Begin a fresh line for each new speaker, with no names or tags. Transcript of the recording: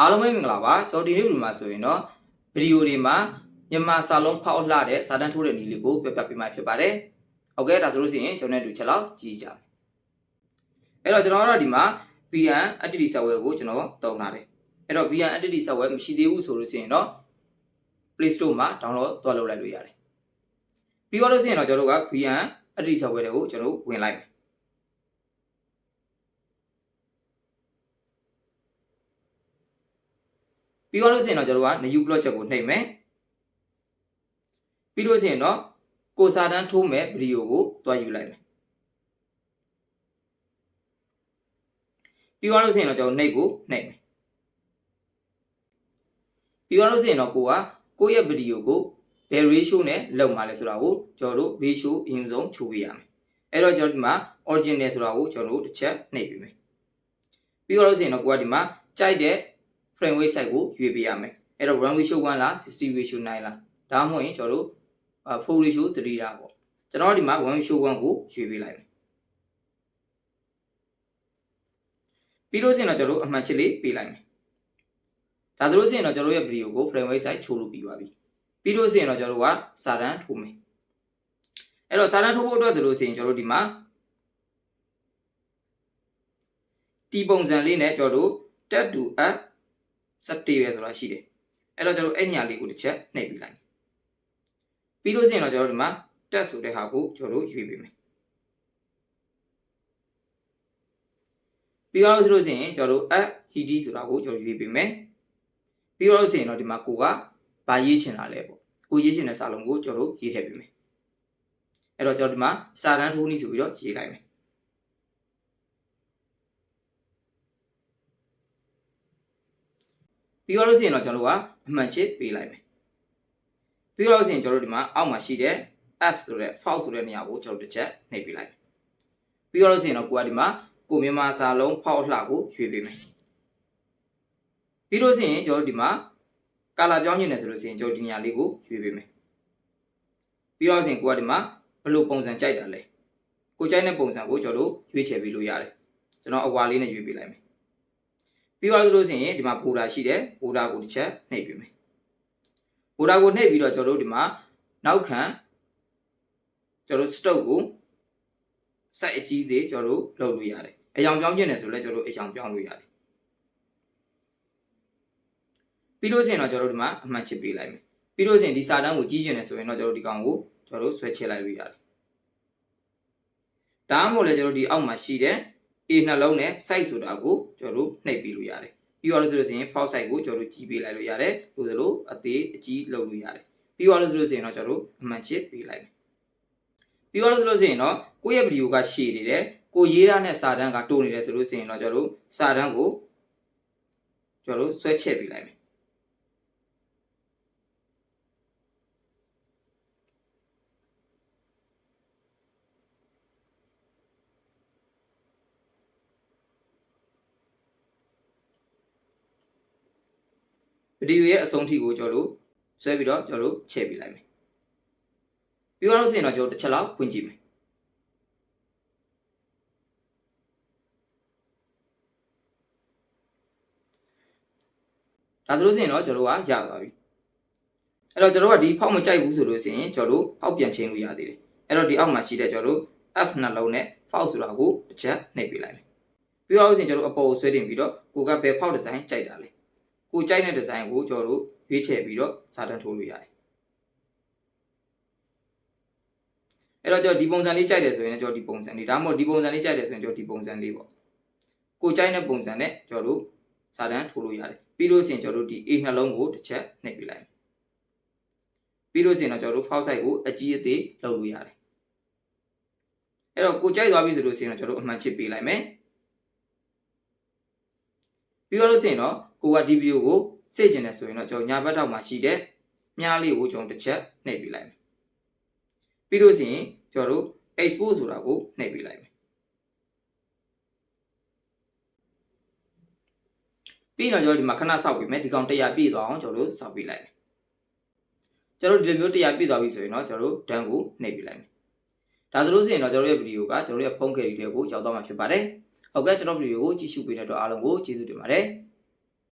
အားလုံးပဲမင်္ဂလာပါကျွန်တော်ဒီနေ့ဗီဒီယိုမှာဆိုရင်တော့ဗီဒီယိုတွေမှာမြန်မာစာလုံးဖောက်လှတဲ့စာတန်းထိုးတဲ့နည်းလေးကိုပြပြပေးမှာဖြစ်ပါတယ်ဟုတ်ကဲ့ဒါဆိုလို့ရှိရင်ကျွန်တော်တို့ချက်လောက်ကြည့်ကြမယ်အဲ့တော့ကျွန်တော်တို့ဒီမှာ VN Entity Software ကိုကျွန်တော်တုံးထားတယ်အဲ့တော့ VN Entity Software မရှိသေးဘူးဆိုလို့ရှိရင်တော့ Play Store မှာ download သွားလုပ်လိုက်လို့ရတယ်ပြီးတော့လို့ရှိရင်တော့ကျွန်တော်တို့က VN Entity Software တွေကိုကျွန်တော်တို့ဝင်လိုက်မယ် ပြီးတော့လို့ရှိရင်တော့ကျွန်တော်တို့က new project ကိုနှိပ်မယ်ပြီးလို့ရှိရင်တော့ကိုစာတန်းထိုးမဲ့ဗီဒီယိုကိုတွားယူလိုက်မယ်ပြီးတော့လို့ရှိရင်တော့ကျွန်တော်နှိပ်ကိုနှိပ်မယ်ပြီးတော့လို့ရှိရင်တော့ကိုကကိုယ့်ရဲ့ဗီဒီယိုကိုဘယ် ratio နဲ့လုပ်မှာလဲဆိုတာကိုကျွန်တော်တို့ ratio အရင်ဆုံးခြုပေးရမယ်အဲ့တော့ကျွန်တော်ဒီမှာ original ဆိုတာကိုကျွန်တော်တို့တစ်ချက်နှိပ်ပေးမယ်ပြီးတော့လို့ရှိရင်တော့ကိုကဒီမှာကြိုက်တဲ့ frame rate size ကိုရွေးပေးရမယ်အဲ့တော့ run ratio 1လား60 ratio 9လားဒါမှမဟုတ်ရင်ကျွန်တော်တို့4 ratio 3လားပေါ့ကျွန်တော်ဒီမှာ1 ratio 1ကိုရွေးပေးလိုက်မယ်ပြီးလို့ရှိရင်တော့ကျွန်တော်တို့အမှန်ချစ်လေးပေးလိုက်မယ်ဒါဆိုလို့ရှိရင်တော့ကျွန်တော်ရဲ့ video ကို frame rate size ချိုးလို့ပြီးပါပြီပြီးလို့ရှိရင်တော့ကျွန်တော်တို့ကစာတန်းထိုးမယ်အဲ့တော့စာတန်းထိုးဖို့အတွက်ဆိုလို့ရှိရင်ကျွန်တော်တို့ဒီမှာတီပုံစံလေးနဲ့ကျွန်တော်တို့ tab to app 17ပဲဆိုတာရှိတယ်အဲ့တော့ကျွန်တော်အဲ့နေရာလေးကိုတစ်ချက်နှိပ်ပြီးလိုက်ပြီးလို့ရှိရင်တော့ကျွန်တော်ဒီမှာ test ဆိုတဲ့ဟာကိုကျွန်တော်တို့ရွေးပေးမယ်ပြီးတော့ဆိုလို့ရှိရင်ကျွန်တော်တို့ app hd ဆိုတာကိုကျွန်တော်ရွေးပေးမယ်ပြီးတော့ဆိုရင်တော့ဒီမှာကိုကဘာရေးချင်တာလဲပေါ့ကိုရေးချင်တဲ့စာလုံးကိုကျွန်တော်တို့ရေးထည့်ပေးမယ်အဲ့တော့ကျွန်တော်ဒီမှာစာတန်းထိုးနည်းဆိုပြီးတော့ရေးလိုက်မယ် ပြီးတော့လို့ရှိရင်တော့ကျွန်တော်တို့ကအမှန်ချစ်ပေးလိုက်မယ်ပြီးတော့လို့ရှိရင်ကျွန်တော်တို့ဒီမှာအောက်မှာရှိတဲ့ f ဆိုတဲ့ file ဆိုတဲ့နေရာကိုကျွန်တော်တို့တစ်ချက်နှိပ်ပေးလိုက်ပြီးတော့လို့ရှိရင်တော့ကိုကဒီမှာကိုမြန်မာစာလုံး file လှကိုရွေးပေးမယ်ပြီးလို့ရှိရင်ကျွန်တော်တို့ဒီမှာ color ပြောင်းချင်တယ်ဆိုလို့ရှိရင်ကျွန်တော်ဒီနေရာလေးကိုရွေးပေးမယ်ပြီးတော့ဆိုရင်ကိုကဒီမှာဘယ်လိုပုံစံကြိုက်တာလဲကိုကြိုက်တဲ့ပုံစံကိုကျွန်တော်တို့ရွေးချယ်ပေးလို့ရတယ်ကျွန်တော်အဝါလေးနဲ့ရွေးပေးလိုက်မယ် ပြီးတော့လို့ရှိရင်ဒီမှာ border ရှိတယ် border ကိုတစ်ချက်နှိပ်ပေးမယ် border ကိုနှိပ်ပြီးတော့ကျွန်တော်တို့ဒီမှာနောက်ခံကျွန်တော်တို့ stock ကို site အကြီးသေးကျွန်တော်တို့လုပ်လို့ရတယ်အယောင်ပြောင်းကျင်တယ်ဆိုလည်းကျွန်တော်တို့အယောင်ပြောင်းလို့ရတယ်ပြီးလို့ရှိရင်တော့ကျွန်တော်တို့ဒီမှာအမှတ်ချစ်ပေးလိုက်မယ်ပြီးလို့ရှိရင်ဒီစာတန်းကိုကြီးကျင်တယ်ဆိုရင်တော့ကျွန်တော်တို့ဒီကောင်ကိုကျွန်တော်တို့ဆွဲချစ်လိုက်လို့ရတယ်ဒါမှမဟုတ်လည်းကျွန်တော်တို့ဒီအောက်မှာရှိတဲ့ A နှလုံးနဲ့ site ဆိုတာကိုကျွန်တော်တို့နှိပ်ပြီးလို့ရတယ်ပြီးတော့လို့ဆိုလို့ရှိရင် file size ကိုကျွန်တော်တို့ကြီးပေးလိုက်လို့ရတယ်လို့ဆိုလို့အသေးအကြီးလုပ်လို့ရတယ်ပြီးတော့လို့ဆိုလို့ရှိရင်တော့ကျွန်တော်တို့အမှန်ချစ်ပေးလိုက်မယ်ပြီးတော့လို့ဆိုလို့ရှိရင်တော့ကိုယ့်ရဲ့ဗီဒီယိုကရှည်နေတယ်ကိုရေးရတဲ့စာတန်းကတိုးနေတယ်ဆိုလို့ရှိရင်တော့ကျွန်တော်တို့စာတန်းကိုကျွန်တော်တို့ဆွဲချက်ပေးလိုက်မယ် ဗီဒီယိုရဲ့အဆုံးထိကိုကျွန်တော်တို့ဆွဲပြီးတော့ကျွန်တော်တို့ချဲ့ပေးလိုက်မယ်ပြီးတော့လို့ရှိရင်တော့ကျွန်တော်တစ်ချက်လောက်ဖွင့်ကြည့်မယ်ဒါဆိုလို့ရှိရင်တော့ကျွန်တော်တို့ကရသွားပြီအဲ့တော့ကျွန်တော်တို့ကဒီဖောက်မကြိုက်ဘူးဆိုလို့ရှိရင်ကျွန်တော်တို့ဖောက်ပြန်ချင်းလို့ရသေးတယ်အဲ့တော့ဒီအောက်မှာရှိတဲ့ကျွန်တော်တို့ F နှလုံးနဲ့ဖောက်ဆိုတာကိုတစ်ချက်နှိပ်ပေးလိုက်မယ်ပြီးတော့လို့ရှိရင်ကျွန်တော်တို့အပေါ်ကိုဆွဲတင်ပြီးတော့ကိုကဘယ်ဖောက်ဒီဇိုင်းကြိုက်တာလဲ ကိုကြိုက်တဲ့ဒီဇိုင်းကိုကျွန်တော်တို့ရွေးချယ်ပြီးတော့စာတန်းထိုးလို့ရတယ်အဲ့တော့ကျွန်တော်ဒီပုံစံလေးကြိုက်တယ်ဆိုရင်ကျွန်တော်ဒီပုံစံလေးဒါမှမဟုတ်ဒီပုံစံလေးကြိုက်တယ်ဆိုရင်ကျွန်တော်ဒီပုံစံလေးပေါ့ကိုကြိုက်တဲ့ပုံစံနဲ့ကျွန်တော်တို့စာတန်းထိုးလို့ရတယ်ပြီးလို့ရှိရင်ကျွန်တော်တို့ဒီ A နှလုံးကိုတစ်ချက်နှိပ်ပေးလိုက်ပြီးလို့ရှိရင်တော့ကျွန်တော်တို့ file size ကိုအကြီးအသေးလုပ်လို့ရတယ်အဲ့တော့ကိုကြိုက်သွားပြီဆိုလို့ရှိရင်တော့ကျွန်တော်တို့အမှန်ချစ်ပေးလိုက်မယ်ပြီးတော့လို့ရှိရင်တော့ ကိုကဒီဗီဒီယိုကိုစေ့ကျင်တယ်ဆိုရင်တော့ကျွန်တော်ညာဘက်ထောက်မှာရှိတဲ့မြားလေးကိုကျွန်တော်တစ်ချက်နှိပ်ပေးလိုက်မယ်ပြီးလို့ရှိရင်ကျွန်တော်တို့ export ဆိုတာကိုနှိပ်ပေးလိုက်မယ်ပြီးတော့ကျွန်တော်ဒီမှာခဏစောက်ပေးမယ်ဒီကောင်100ပြည့်သွားအောင်ကျွန်တော်တို့စောက်ပေးလိုက်မယ်ကျွန်တော်တို့ဒီလိုမျိုး100ပြည့်သွားပြီဆိုရင်တော့ကျွန်တော်တို့ဒန်ကိုနှိပ်ပေးလိုက်မယ်ဒါဆိုလို့ရှိရင်တော့ကျွန်တော်ရဲ့ဗီဒီယိုကကျွန်တော်ရဲ့ဖုန်းကယ်ရီတွေကိုရောက်သွားမှာဖြစ်ပါတယ်ဟုတ်ကဲ့ကျွန်တော်ဗီဒီယိုကိုကြည့်ရှုပေးတဲ့အတွက်အားလုံးကိုကျေးဇူးတင်ပါတယ်